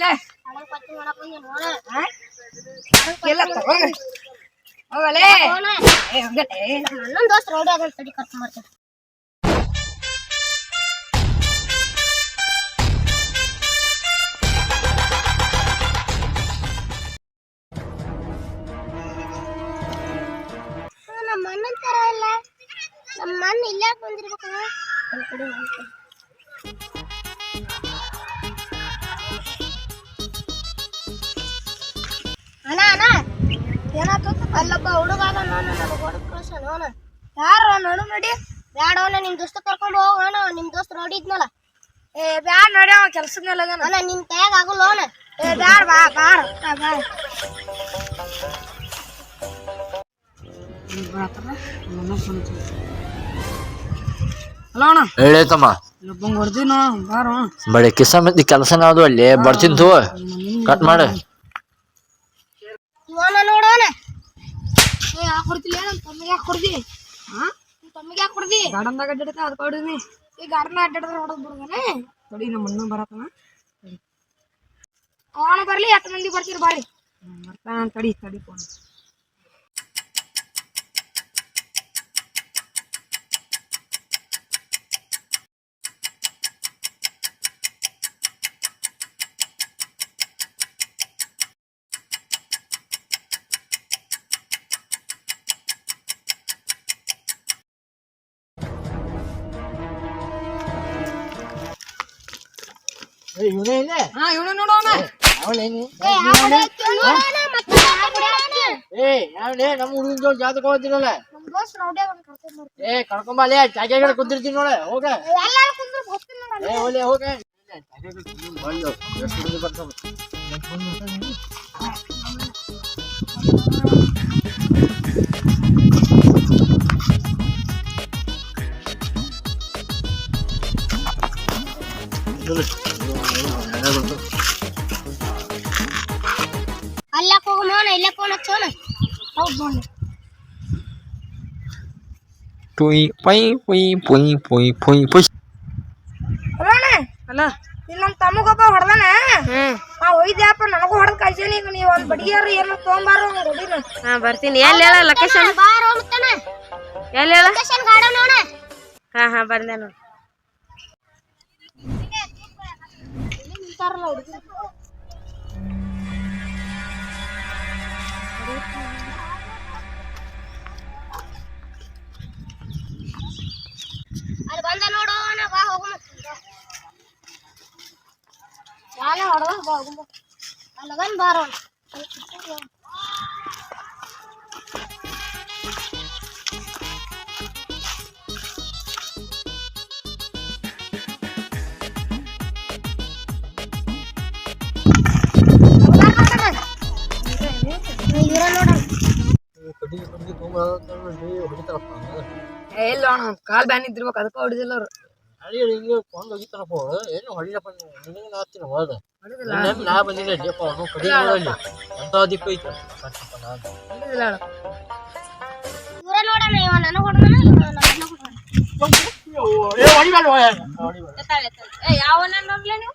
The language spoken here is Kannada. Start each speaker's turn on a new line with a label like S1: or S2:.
S1: ಬಂದಿಲ್ಲ
S2: ಸಡನ್ ಪಟ್ಟಿ ಮಾಡಕ್ ಬಂದಿ ನೋಡ
S1: ಹಾ? ಇಲ್ಲ ತಗೋ ಹೋಗಲೇ
S2: ನೋಡ
S1: ಏ ಹಂಗತೆ
S2: ನನ್ನ ದೋಸ್ತ್ ರೌಡಿ ಅದನ್ನ ತಡಿ ಕರ್ಕೊಂಡ್ ಬರ್ತೀನಿ ನಮ್ಮ ಅಣ್ಣನ ತರ ಇಲ್ಲ ನಮ್ಮ ಅಣ್ಣ ಇಲ್ಲೇ ಬಂದಿರ್ಬೇಕು ಅಲ್ಲೊಬ್ಬ ಅಲ್ಲಪ್ಪ ಅದ ನಾನು ನನಗೆ ಹೊಡೆದು ಕಳ್ಸ ಯಾರು ನಾನು ನೋಡಿ ಬ್ಯಾಡ ಅವನ ನಿಮ್ ದೋಸ್ತ ಕರ್ಕೊಂಡು ಹೋಗೋಣ ನಿಮ್ ದೋಸ್ತ ನೋಡಿದ್ನಲ್ಲ.
S1: ಏ ಬ್ಯಾಡ ನೋಡಿ ಅವ ಕೆಲ್ಸದ ಮೇಲೆ ಅದಾನ.
S2: ಅಣ್ಣ ನಿನ್ ಕೈಯಾಗ ಆಗಲ್ಲ ಅವನ.
S1: ಏ ಬ್ಯಾಡ ಬಾ ಬಾರ ಬಾ, ನೋ ಬಾರೋ.
S3: ಬಡಿ ಕಿಸ ಮಂದಿ ಕೆಲಸನ ಅದು ಅಲ್ಲಿ ಬರ್ತೀನಿ ತೂ ಕಟ್ ಮಾಡ
S2: ಇವನ ನೋಡೋಣ
S1: ಏ ಯಾಕೆ ಹೊಡ್ತಿಲ್ಲ ನಮ್ಮ ತಮ್ಮಿಗೆ ಯಾಕೆ ಹೊಡ್ದಿ ಹಾ ನಿಮ್ಮ ತಮ್ಮಿಗೆ ಯಾಕೆ ಹೊಡ್ದಿ ಗಾರ್ಡನ್ದಾಗ ಅಡ್ಡಾಡ್ತಾ ಅದಕ್ಕೆ ಹೊಡಿದ್ನಿ ಈ ಗಾರ್ಡನ್ ಅಡ್ಡಾಡಿದ್ರೆ ಹೊಡೆದ್ ಬಿಡ್ದಾನೆ? ನೋಡಿ ನಮ್ಮ ಅಣ್ಣ ಅವನ ಬರಲಿ ಹತ್ತು ಮಂದಿ ಬರ್ತೀರಿ ಬಾರಿ. ಬರ್ತಾನ ತಡಿ ತಡಿ ಫೋನ್ ಇವನು
S2: ಹಾ ನೋಡೋಣ.
S3: ಏ ಯಾವನೇ? ನಮ್ಮ ಹುಡುಗನ ಜೋಡಿ ಜಾತಕ ಹೋಗ್ತೀನಲ್ಲ. ಏ ಕರ್ಕೊಂಬಲ್ಲೇ ಚಾಕ್ಯಾಗ ಕುಂದಿರ್ತೀನಿ ನೋಡ ಹೋಗ.
S2: ಎಲ್ಲಾರು ಕುಂದ್ರು ಗೊತ್ತಿಲ್ಲ ನೋಡ
S3: ಏ ಒಲೆ ಹೋಗ. ಬರ್ತಾವ
S2: ಅಲ್ಲಕ್ ಹೋಗೋಣ ಇಲ್ಲೇ ಫೋನ್ ಹಚ್ಚೋಣ ಹೌದು ನೋಡಿ
S3: ಪುಯ್ ಪೈ ಪುಯ್ ಪುಯ್ ಪುಯ್ ಪುಯ್ ಪುಯ್.
S1: ಅಲ್ಲ ಅಲ್ಲ. ಇಲ್ಲಿ ನಮ್ಮ ತಮ್ಮಗೊಬ್ಬ ಹೊಡೆದಾನ. ನಾ ಒಯ್ದ್ಯಪ್ಪ ನನಗೂ ಹೊಡೆದು ಕಳ್ಸೇನಿ. ಈಗ ನೀವು ಒಂದ್ ಬಡಿಯಾರ ಏನು ತೊಗೊಂಬಾರ ರೆಡಿನ
S4: ಹಾ ಬರ್ತೀನಿ. ಎಲ್ಲಿ ಹೇಳ ಲೊಕೇಶನ್
S2: ಬಾರೋ
S4: ಎಲ್ಲಿ ಹೇಳ?
S2: ಲೊಕೇಶನ್ ಗಾರ್ಡನ್ ನೋಡ.
S4: ಹಾ ಹಾ ಬಂದೆ ನೋಡಿ.
S2: ಅಲ್ಲಿ ಬಂದ ನೋಡೋಣ ಬಾ ಹೋಗೋಣ ಯಾಲ ಹೊಡೆದ ಬಾ ಹೋಗೋಣ ಅಲ್ಲಗನ್ ಬಾರೋಣ
S1: ಇಲ್ಲ ಅಣ್ಣ ಕಾಲ್ ಬ್ಯಾನ್ ಇದ್ದಿರ್ಬೇಕು, ಅದಕ್ಕೆ ಹೊಡಿದಿಲ್ಲ ಅವ್ರು.
S3: ಕೊಂಡ್ ಹೋಗಿತ್ತಾನಪ್ಪ ಏನು ಹೊಡಿಲಪ್ಪ ನಾ ಬಂದಿಲ್ಲ ಅವನು ಕಡಿ
S4: ನೀವು?